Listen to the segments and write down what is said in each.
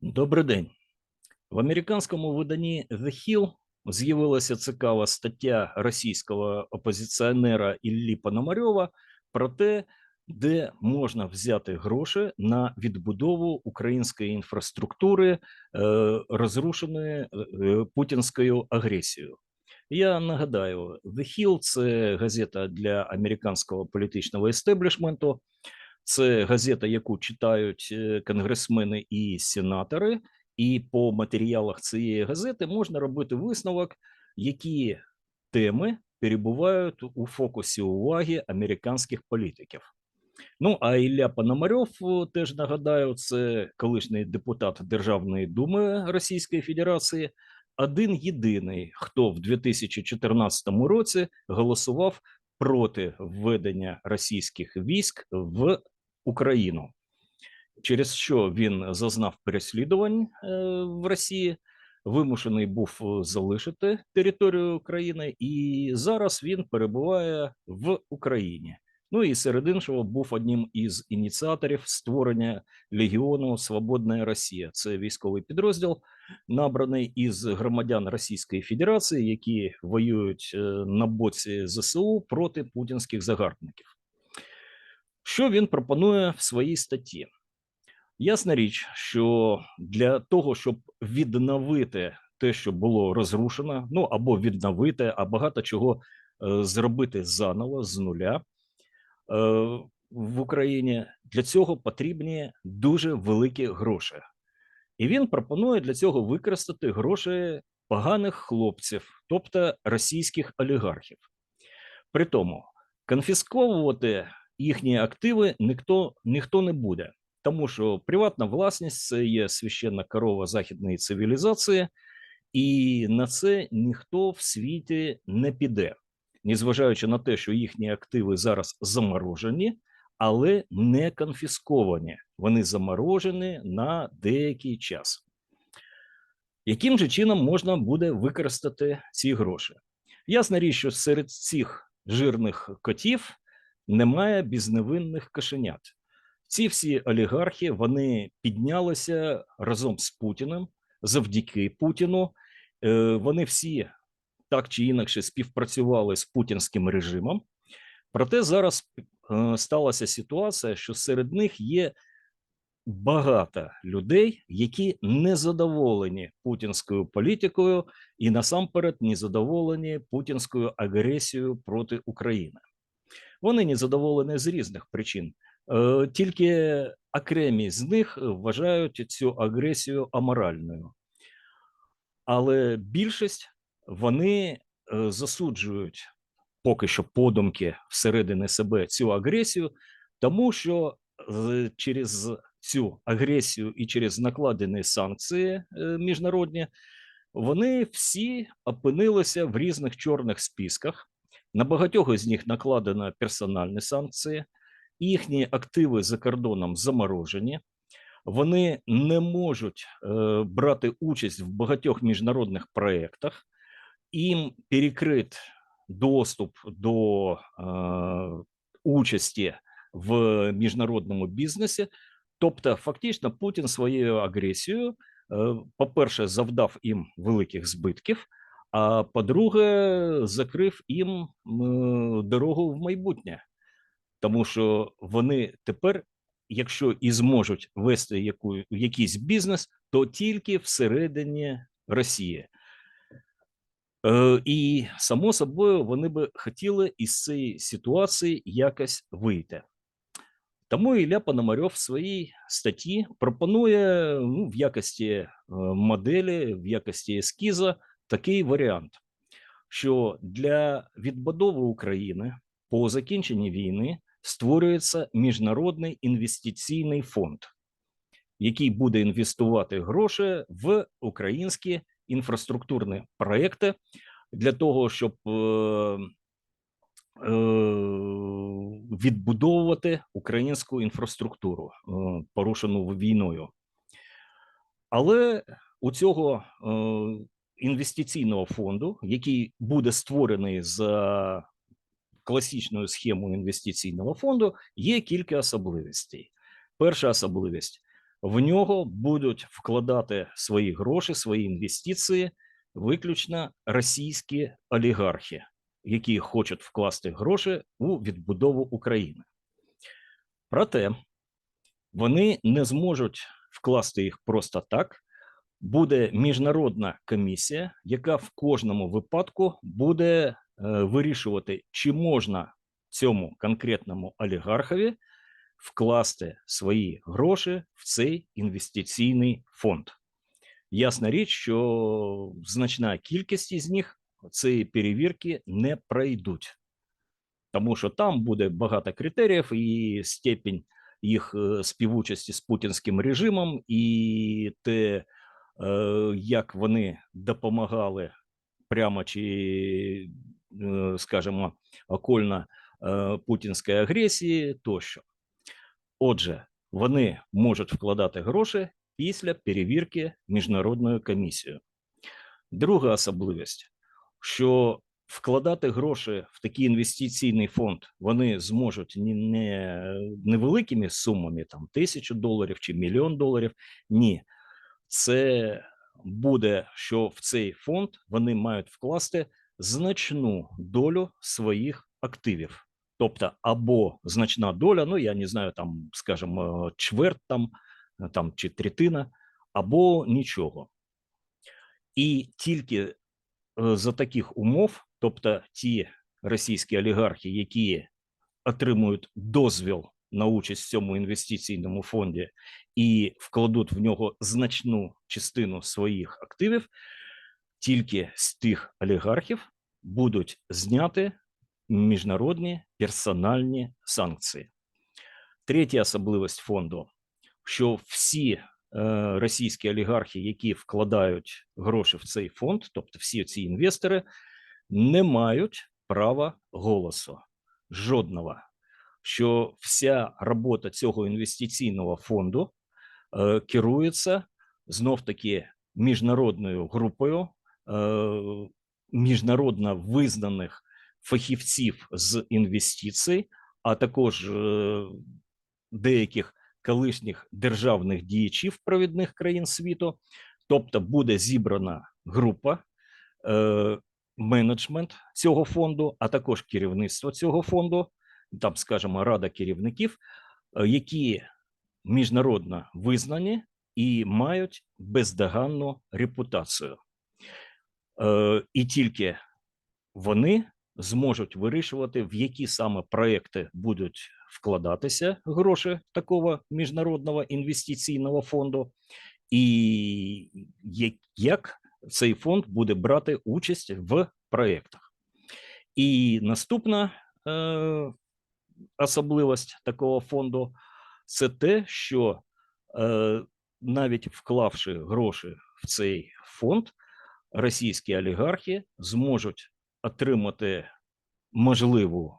Добрий день. В американському виданні The Hill з'явилася цікава стаття російського опозиціонера Іллі Пономарьова про те, де можна взяти гроші на відбудову української інфраструктури, е, розрушеної е, путінською агресією. Я нагадаю, The Hill – це газета для американського політичного естеблішменту. Це газета, яку читають е, конгресмени і сенатори, і по матеріалах цієї газети можна робити висновок, які теми перебувають у фокусі уваги американських політиків. Ну а Ілля Пономарьов, теж нагадаю, це колишній депутат Державної думи Російської Федерації, один єдиний, хто в 2014 році голосував проти введення російських військ в Україну, через що він зазнав переслідувань е, в Росії, вимушений був е, залишити територію України, і зараз він перебуває в Україні. Ну і серед іншого був одним із ініціаторів створення Легіону Свободна Росія. Це військовий підрозділ, набраний із громадян Російської Федерації, які воюють е, на боці ЗСУ проти путінських загарбників. Що він пропонує в своїй статті? Ясна річ, що для того, щоб відновити те, що було розрушено, ну або відновити, а багато чого е, зробити заново з нуля е, в Україні, для цього потрібні дуже великі гроші. І він пропонує для цього використати гроші поганих хлопців, тобто російських олігархів. При тому конфісковувати їхні активи ніхто, ніхто не буде, тому що приватна власність це є священна корова західної цивілізації, і на це ніхто в світі не піде, незважаючи на те, що їхні активи зараз заморожені, але не конфісковані. Вони заморожені на деякий час. Яким же чином можна буде використати ці гроші? Ясна річ, що серед цих жирних котів немає безневинних кошенят. Ці всі олігархи вони піднялися разом з Путіним завдяки Путіну. Е, Вони всі так чи інакше співпрацювали з путінським режимом. Проте зараз е, сталася ситуація, що серед них є багато людей, які не задоволені путінською політикою і насамперед не задоволені путінською агресією проти України. Вони не задоволені з різних причин. Е, Тільки окремі з них вважають цю агресію аморальною, але більшість вони е, засуджують поки що подумки всередині себе цю агресію, тому що е, через цю агресію і через накладені санкції міжнародні вони всі опинилися в різних чорних списках. На багатьох із них накладено персональні санкції, їхні активи за кордоном заморожені, вони не можуть е, брати участь в багатьох міжнародних проєктах, їм перекрит доступ до е, участі в міжнародному бізнесі. Тобто, фактично, Путін своєю агресією, е, по-перше, завдав їм великих збитків. А по-друге, закрив їм дорогу в майбутнє, тому що вони тепер, якщо і зможуть вести яку, якийсь бізнес, то тільки всередині Росії. Е, І само собою вони би хотіли із цієї ситуації якось вийти. Тому Ілля Пономарьов в своїй статті пропонує ну, в якості е, моделі, в якості ескіза такий варіант, що для відбудови України по закінченні війни створюється міжнародний інвестиційний фонд, який буде інвестувати гроші в українські інфраструктурні проекти для того, щоб е, е, відбудовувати українську інфраструктуру, е, порушену війною. Але у цього інвестиційного фонду, який буде створений за класичною схемою інвестиційного фонду, є кілька особливостей. Перша особливість в нього будуть вкладати свої гроші, свої інвестиції виключно російські олігархи, які хочуть вкласти гроші у відбудову України. Проте вони не зможуть вкласти їх просто так. Буде міжнародна комісія, яка в кожному випадку буде е, вирішувати, чи можна цьому конкретному олігархові вкласти свої гроші в цей інвестиційний фонд. Ясна річ, що значна кількість із них цієї перевірки не пройдуть, тому що там буде багато критеріїв і степінь їх е, співучасті з путінським режимом, і те, як вони допомагали прямо чи, е, скажімо, окольно путінської агресії тощо. Отже, вони можуть вкладати гроші після перевірки міжнародною комісією. Друга особливість, що вкладати гроші в такий інвестиційний фонд вони зможуть не невеликими сумами, там тисячу доларів чи мільйон доларів. Ні, це буде, що в цей фонд вони мають вкласти значну долю своїх активів. Тобто, або значна доля, ну я не знаю, там, скажімо, чверть там, там чи третина, або нічого. І тільки е, за таких умов, тобто ті російські олігархи, які отримують дозвіл на участь в цьому інвестиційному фонді і вкладуть в нього значну частину своїх активів, тільки з тих олігархів будуть зняти міжнародні персональні санкції. Третя особливість фонду, що всі е, російські олігархи, які вкладають гроші в цей фонд, тобто всі ці інвестори, не мають права голосу жодного. Що вся робота цього інвестиційного фонду е, керується знов таки міжнародною групою е, міжнародно визнаних фахівців з інвестицій, а також е, деяких колишніх державних діячів провідних країн світу. Тобто буде зібрана група, менеджмент цього фонду, а також керівництво цього фонду, там, скажімо, рада керівників, е, які міжнародно визнані і мають бездоганну репутацію. Е, І тільки вони зможуть вирішувати, в які саме проекти будуть вкладатися гроші такого міжнародного інвестиційного фонду, і як цей фонд буде брати участь в проектах. І наступна е, особливість такого фонду це те, що е, навіть вклавши гроші в цей фонд, російські олігархи зможуть отримати можливу,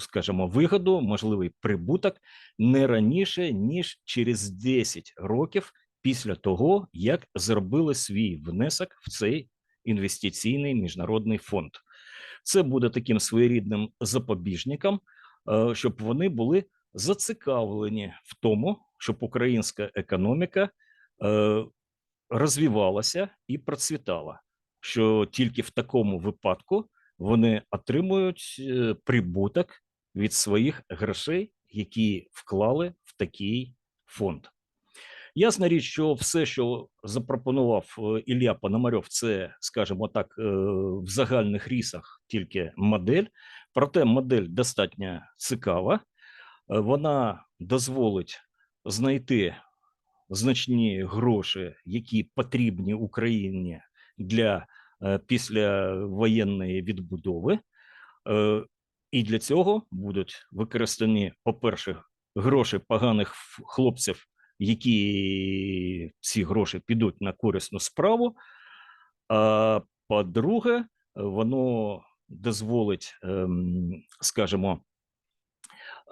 скажімо, вигоду, можливий прибуток не раніше ніж через 10 років після того, як зробили свій внесок в цей інвестиційний міжнародний фонд. Це буде таким своєрідним запобіжником, щоб вони були зацікавлені в тому, щоб українська економіка розвивалася і процвітала що тільки в такому випадку вони отримують е, прибуток від своїх грошей, які вклали в такий фонд. Ясна річ, що все, що запропонував е, Ілля Пономарьов, це, скажімо так, е, в загальних рісах тільки модель. Проте модель достатньо цікава, вона дозволить знайти значні гроші, які потрібні Україні для е, післявоєнної відбудови, е, і для цього будуть використані, по-перше, гроші поганих хлопців, які ці гроші підуть на корисну справу. А по-друге, воно дозволить, скажімо,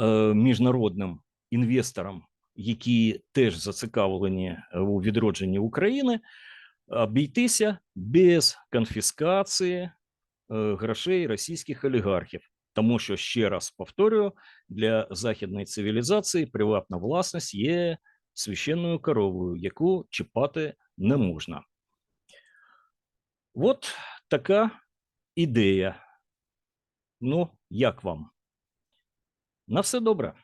е, міжнародним інвесторам, які теж зацікавлені у відродженні України, обійтися без конфіскації е, грошей російських олігархів. Тому що ще раз повторюю, для західної цивілізації приватна власність є священною коровою, яку чіпати не можна. От така ідея. Ну, як вам? На все добре.